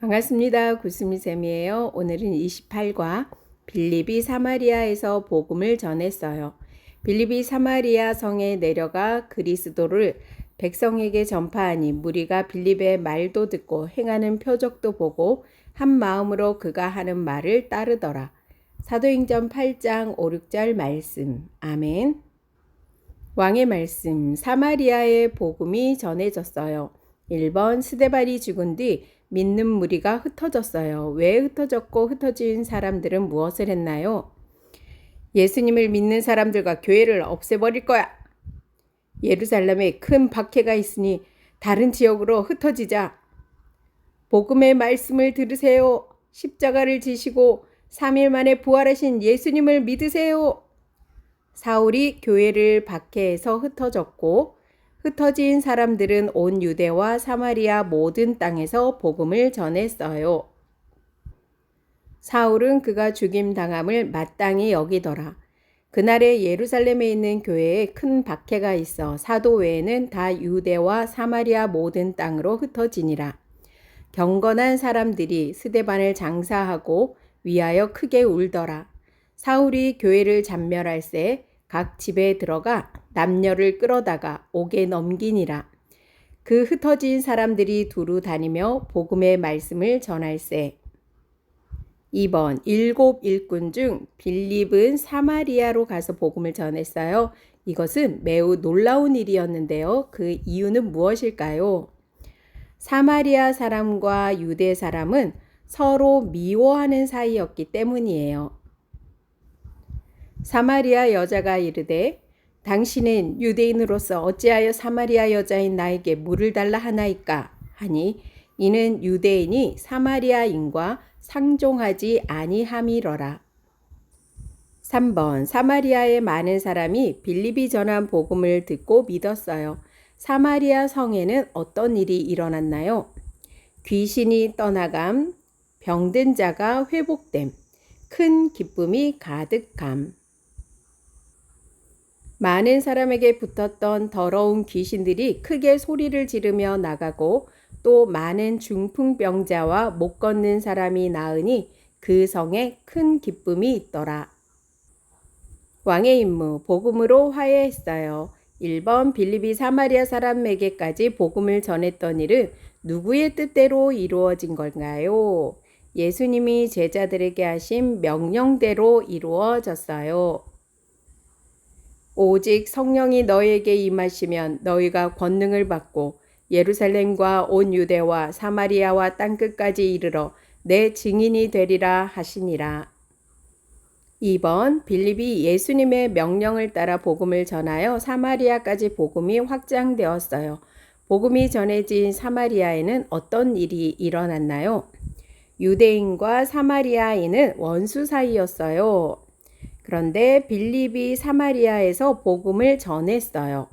반갑습니다. 구스미쌤이에요. 오늘은 28과 빌립이 사마리아에서 복음을 전했어요. 빌립이 사마리아 성에 내려가 그리스도를 백성에게 전파하니 무리가 빌립의 말도 듣고 행하는 표적도 보고 한 마음으로 그가 하는 말을 따르더라. 사도행전 8장 5, 6절 말씀. 아멘. 왕의 말씀. 사마리아의 복음이 전해졌어요. 1번 스데발이 죽은 뒤 믿는 무리가 흩어졌어요. 왜 흩어졌고 흩어진 사람들은 무엇을 했나요? 예수님을 믿는 사람들과 교회를 없애버릴 거야. 예루살렘에 큰 박해가 있으니 다른 지역으로 흩어지자. 복음의 말씀을 들으세요. 십자가를 지시고 3일 만에 부활하신 예수님을 믿으세요. 사울이 교회를 박해해서 흩어졌고 흩어진 사람들은 온 유대와 사마리아 모든 땅에서 복음을 전했어요. 사울은 그가 죽임 당함을 마땅히 여기더라. 그날에 예루살렘에 있는 교회에 큰 박해가 있어 사도 외에는 다 유대와 사마리아 모든 땅으로 흩어지니라. 경건한 사람들이 스데반을 장사하고 위하여 크게 울더라. 사울이 교회를 잔멸할 새 각 집에 들어가 남녀를 끌어다가 옥에 넘기니라. 그 흩어진 사람들이 두루 다니며 복음의 말씀을 전할세. 2번 일곱 일꾼 중 빌립은 사마리아로 가서 복음을 전했어요. 이것은 매우 놀라운 일이었는데요. 그 이유는 무엇일까요? 사마리아 사람과 유대 사람은 서로 미워하는 사이였기 때문이에요. 사마리아 여자가 이르되 당신은 유대인으로서 어찌하여 사마리아 여자인 나에게 물을 달라 하나이까 하니 이는 유대인이 사마리아인과 상종하지 아니함이러라. 3번 사마리아의 많은 사람이 빌립이 전한 복음을 듣고 믿었어요. 사마리아 성에는 어떤 일이 일어났나요? 귀신이 떠나감, 병든 자가 회복됨, 큰 기쁨이 가득감. 많은 사람에게 붙었던 더러운 귀신들이 크게 소리를 지르며 나가고 또 많은 중풍병자와 못 걷는 사람이 나으니 그 성에 큰 기쁨이 있더라. 왕의 임무, 복음으로 화해했어요. 1번 빌립이 사마리아 사람에게까지 복음을 전했던 일은 누구의 뜻대로 이루어진 걸까요? 예수님이 제자들에게 하신 명령대로 이루어졌어요. 오직 성령이 너에게 임하시면 너희가 권능을 받고 예루살렘과 온 유대와 사마리아와 땅끝까지 이르러 내 증인이 되리라 하시니라. 2번 빌립이 예수님의 명령을 따라 복음을 전하여 사마리아까지 복음이 확장되었어요. 복음이 전해진 사마리아에는 어떤 일이 일어났나요? 유대인과 사마리아인은 원수 사이였어요. 그런데 빌립이 사마리아에서 복음을 전했어요.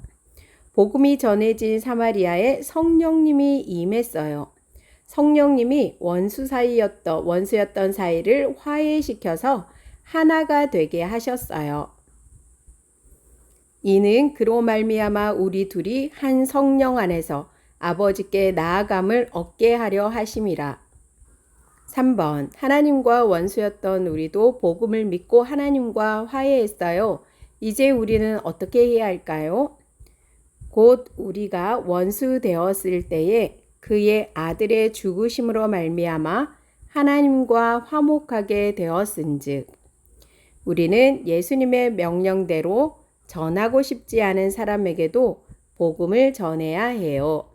복음이 전해진 사마리아에 성령님이 임했어요. 성령님이 원수 사이였던 원수였던 사이를 화해시켜서 하나가 되게 하셨어요. 이는 그로 말미암아 우리 둘이 한 성령 안에서 아버지께 나아감을 얻게 하려 하심이라. 3번 하나님과 원수였던 우리도 복음을 믿고 하나님과 화해했어요. 이제 우리는 어떻게 해야 할까요? 곧 우리가 원수 되었을 때에 그의 아들의 죽으심으로 말미암아 하나님과 화목하게 되었은즉 우리는 예수님의 명령대로 전하고 싶지 않은 사람에게도 복음을 전해야 해요.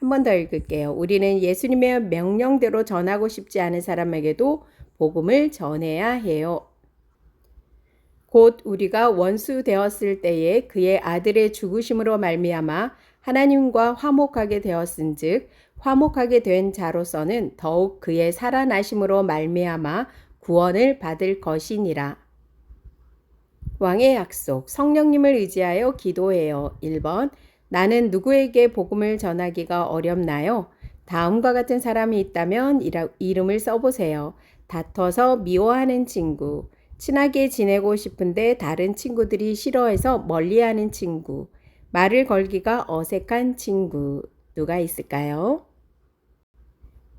한 번 더 읽을게요. 우리는 예수님의 명령대로 전하고 싶지 않은 사람에게도 복음을 전해야 해요. 곧 우리가 원수 되었을 때에 그의 아들의 죽으심으로 말미암아 하나님과 화목하게 되었은즉 화목하게 된 자로서는 더욱 그의 살아나심으로 말미암아 구원을 받을 것이니라. 왕의 약속 성령님을 의지하여 기도해요. 1번 나는 누구에게 복음을 전하기가 어렵나요? 다음과 같은 사람이 있다면 이름을 써보세요. 다퉈서 미워하는 친구, 친하게 지내고 싶은데 다른 친구들이 싫어해서 멀리하는 친구, 말을 걸기가 어색한 친구, 누가 있을까요?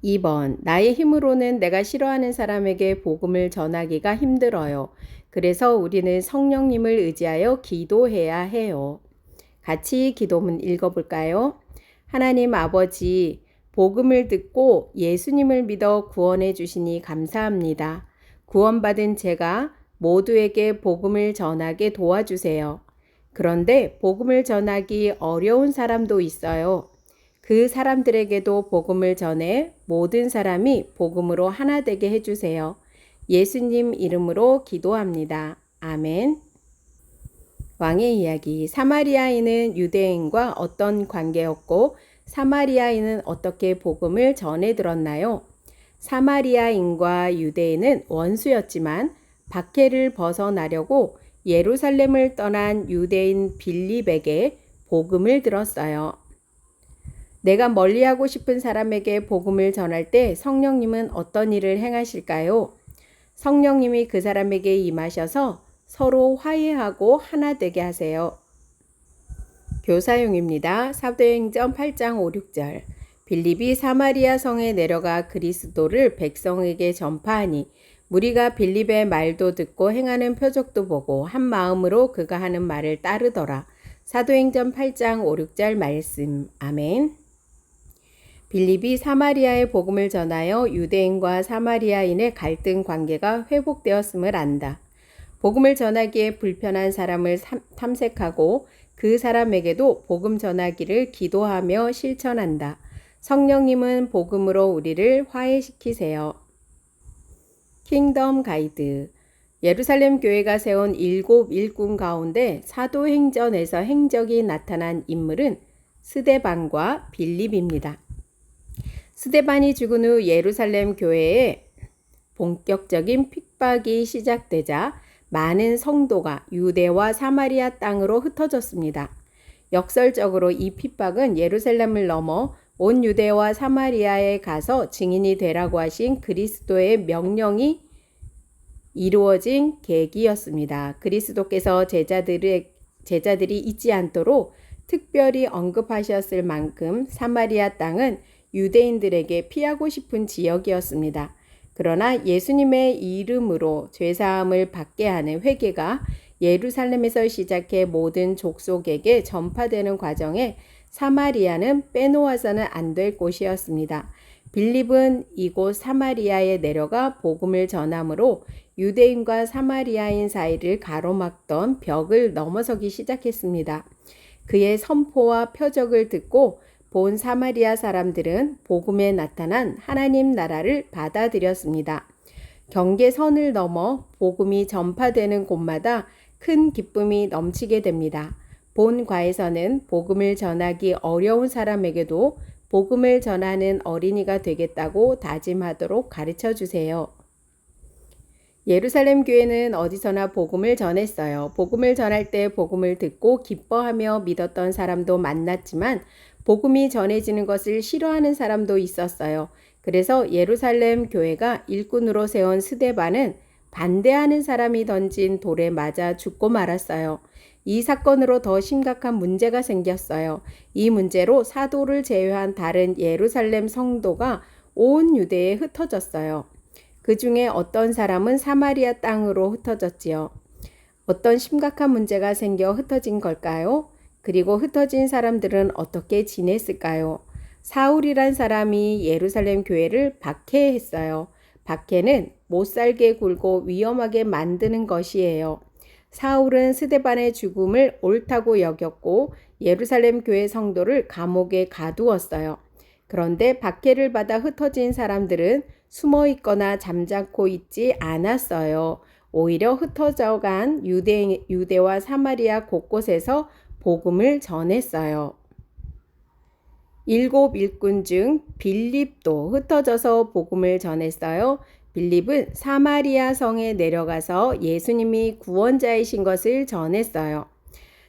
2번. 나의 힘으로는 내가 싫어하는 사람에게 복음을 전하기가 힘들어요. 그래서 우리는 성령님을 의지하여 기도해야 해요. 같이 기도문 읽어볼까요? 하나님 아버지, 복음을 듣고 예수님을 믿어 구원해 주시니 감사합니다. 구원받은 제가 모두에게 복음을 전하게 도와주세요. 그런데 복음을 전하기 어려운 사람도 있어요. 그 사람들에게도 복음을 전해 모든 사람이 복음으로 하나 되게 해주세요. 예수님 이름으로 기도합니다. 아멘. 왕의 이야기. 사마리아인은 유대인과 어떤 관계였고 사마리아인은 어떻게 복음을 전해 들었나요? 사마리아인과 유대인은 원수였지만 박해를 벗어나려고 예루살렘을 떠난 유대인 빌립에게 복음을 들었어요. 내가 멀리하고 싶은 사람에게 복음을 전할 때 성령님은 어떤 일을 행하실까요? 성령님이 그 사람에게 임하셔서 서로 화해하고 하나 되게 하세요. 교사용입니다. 사도행전 8장 5, 6절. 빌립이 사마리아 성에 내려가 그리스도를 백성에게 전파하니 무리가 빌립의 말도 듣고 행하는 표적도 보고 한 마음으로 그가 하는 말을 따르더라. 사도행전 8장 5, 6절 말씀. 아멘. 빌립이 사마리아의 복음을 전하여 유대인과 사마리아인의 갈등 관계가 회복되었음을 안다. 복음을 전하기에 불편한 사람을 탐색하고 그 사람에게도 복음 전하기를 기도하며 실천한다. 성령님은 복음으로 우리를 화해시키세요. 킹덤 가이드 예루살렘 교회가 세운 일곱 일꾼 가운데 사도행전에서 행적이 나타난 인물은 스데반과 빌립입니다. 스데반이 죽은 후 예루살렘 교회에 본격적인 핍박이 시작되자 많은 성도가 유대와 사마리아 땅으로 흩어졌습니다. 역설적으로 이 핍박은 예루살렘을 넘어 온 유대와 사마리아에 가서 증인이 되라고 하신 그리스도의 명령이 이루어진 계기였습니다. 그리스도께서 제자들의, 제자들이 잊지 않도록 특별히 언급하셨을 만큼 사마리아 땅은 유대인들에게 피하고 싶은 지역이었습니다. 그러나 예수님의 이름으로 죄사함을 받게 하는 회개가 예루살렘에서 시작해 모든 족속에게 전파되는 과정에 사마리아는 빼놓아서는 안 될 곳이었습니다. 빌립은 이곳 사마리아에 내려가 복음을 전함으로 유대인과 사마리아인 사이를 가로막던 벽을 넘어서기 시작했습니다. 그의 선포와 표적을 듣고 본 사마리아 사람들은 복음에 나타난 하나님 나라를 받아들였습니다. 경계선을 넘어 복음이 전파되는 곳마다 큰 기쁨이 넘치게 됩니다. 본과에서는 복음을 전하기 어려운 사람에게도 복음을 전하는 어린이가 되겠다고 다짐하도록 가르쳐 주세요. 예루살렘 교회는 어디서나 복음을 전했어요. 복음을 전할 때 복음을 듣고 기뻐하며 믿었던 사람도 만났지만 복음이 전해지는 것을 싫어하는 사람도 있었어요. 그래서 예루살렘 교회가 일꾼으로 세운 스데반은 반대하는 사람이 던진 돌에 맞아 죽고 말았어요. 이 사건으로 더 심각한 문제가 생겼어요. 이 문제로 사도를 제외한 다른 예루살렘 성도가 온 유대에 흩어졌어요. 그 중에 어떤 사람은 사마리아 땅으로 흩어졌지요. 어떤 심각한 문제가 생겨 흩어진 걸까요? 그리고 흩어진 사람들은 어떻게 지냈을까요? 사울이란 사람이 예루살렘 교회를 박해했어요. 박해는 못 살게 굴고 위험하게 만드는 것이에요. 사울은 스데반의 죽음을 옳다고 여겼고 예루살렘 교회 성도를 감옥에 가두었어요. 그런데 박해를 받아 흩어진 사람들은 숨어 있거나 잠자코 있지 않았어요. 오히려 흩어져 간 유대, 유대와 사마리아 곳곳에서 복음을 전했어요. 일곱 일꾼 중 빌립도 흩어져서 복음을 전했어요. 빌립은 사마리아 성에 내려가서 예수님이 구원자이신 것을 전했어요.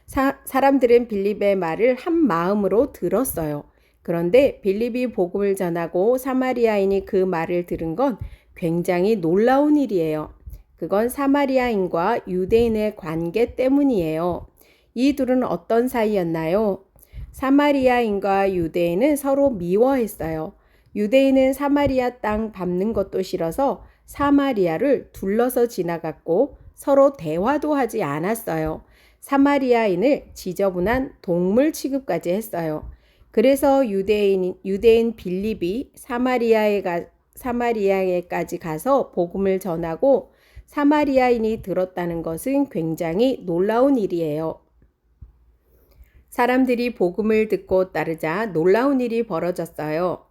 사, 사람들은 빌립의 말을 한 마음으로 들었어요. 그런데 빌립이 복음을 전하고 사마리아인이 그 말을 들은 건 굉장히 놀라운 일이에요. 그건 사마리아인과 유대인의 관계 때문이에요. 이 둘은 어떤 사이였나요? 사마리아인과 유대인은 서로 미워했어요. 유대인은 사마리아 땅 밟는 것도 싫어서 사마리아를 둘러서 지나갔고 서로 대화도 하지 않았어요. 사마리아인을 지저분한 동물 취급까지 했어요. 그래서 유대인 유대인 빌립이 사마리아에 가 사마리아에까지 가서 복음을 전하고 사마리아인이 들었다는 것은 굉장히 놀라운 일이에요. 사람들이 복음을 듣고 따르자 놀라운 일이 벌어졌어요.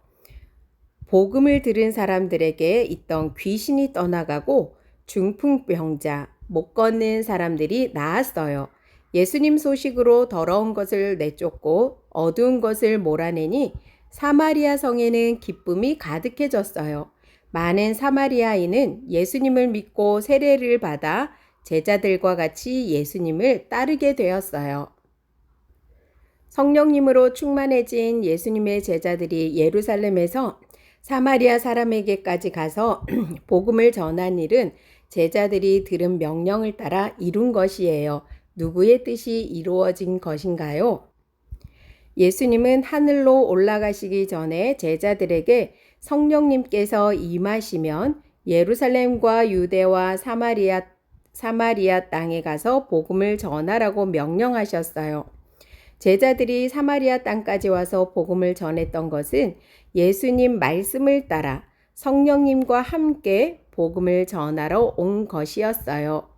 복음을 들은 사람들에게 있던 귀신이 떠나가고 중풍병자, 못 걷는 사람들이 나았어요. 예수님 소식으로 더러운 것을 내쫓고 어두운 것을 몰아내니 사마리아 성에는 기쁨이 가득해졌어요. 많은 사마리아인은 예수님을 믿고 세례를 받아 제자들과 같이 예수님을 따르게 되었어요. 성령님으로 충만해진 예수님의 제자들이 예루살렘에서 사마리아 사람에게까지 가서 복음을 전한 일은 제자들이 들은 명령을 따라 이룬 것이에요. 누구의 뜻이 이루어진 것인가요? 예수님은 하늘로 올라가시기 전에 제자들에게 성령님께서 임하시면 예루살렘과 유대와 사마리아 사마리아 땅에 가서 복음을 전하라고 명령하셨어요. 제자들이 사마리아 땅까지 와서 복음을 전했던 것은 예수님 말씀을 따라 성령님과 함께 복음을 전하러 온 것이었어요.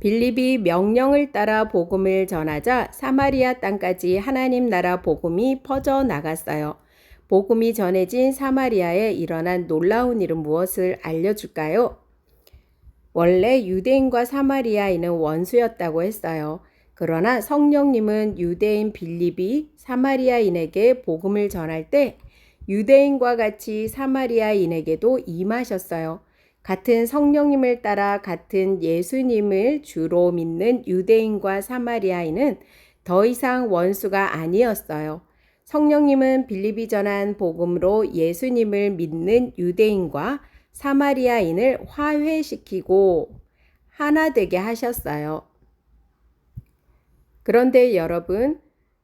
빌립이 명령을 따라 복음을 전하자 사마리아 땅까지 하나님 나라 복음이 퍼져 나갔어요. 복음이 전해진 사마리아에 일어난 놀라운 일은 무엇을 알려줄까요? 원래 유대인과 사마리아인은 원수였다고 했어요. 그러나 성령님은 유대인 빌립이 사마리아인에게 복음을 전할 때 유대인과 같이 사마리아인에게도 임하셨어요. 같은 성령님을 따라 같은 예수님을 주로 믿는 유대인과 사마리아인은 더 이상 원수가 아니었어요. 성령님은 빌립이 전한 복음으로 예수님을 믿는 유대인과 사마리아인을 화해시키고 하나 되게 하셨어요. 그런데 여러분,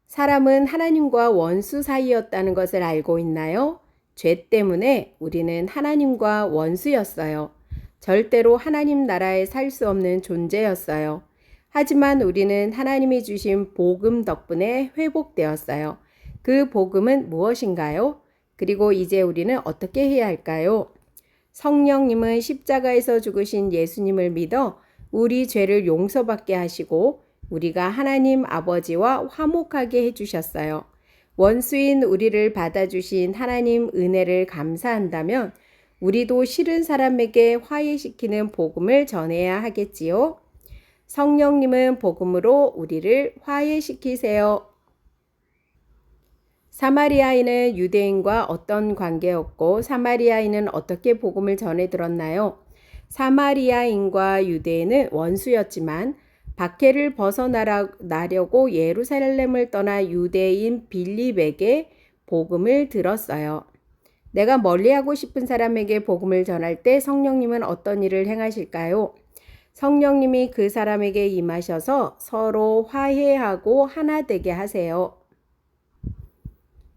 사람은 하나님과 원수 사이였다는 것을 알고 있나요? 죄 때문에 우리는 하나님과 원수였어요. 절대로 하나님 나라에 살 수 없는 존재였어요. 하지만 우리는 하나님이 주신 복음 덕분에 회복되었어요. 그 복음은 무엇인가요? 그리고 이제 우리는 어떻게 해야 할까요? 성령님은 십자가에서 죽으신 예수님을 믿어 우리 죄를 용서받게 하시고 우리가 하나님 아버지와 화목하게 해주셨어요. 원수인 우리를 받아주신 하나님 은혜를 감사한다면 우리도 싫은 사람에게 화해시키는 복음을 전해야 하겠지요. 성령님은 복음으로 우리를 화해시키세요. 사마리아인은 유대인과 어떤 관계였고 사마리아인은 어떻게 복음을 전해 들었나요? 사마리아인과 유대인은 원수였지만 박해를 벗어나려고 예루살렘을 떠나 유대인 빌립에게 복음을 들었어요. 내가 멀리하고 싶은 사람에게 복음을 전할 때 성령님은 어떤 일을 행하실까요? 성령님이 그 사람에게 임하셔서 서로 화해하고 하나 되게 하세요.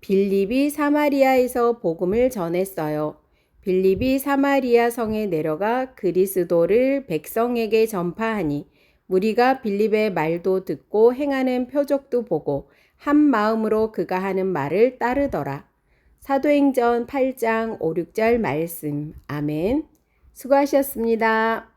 빌립이 사마리아에서 복음을 전했어요. 빌립이 사마리아 성에 내려가 그리스도를 백성에게 전파하니 우리가 빌립의 말도 듣고 행하는 표적도 보고 한 마음으로 그가 하는 말을 따르더라. 사도행전 8장 5, 6절 말씀. 아멘. 수고하셨습니다.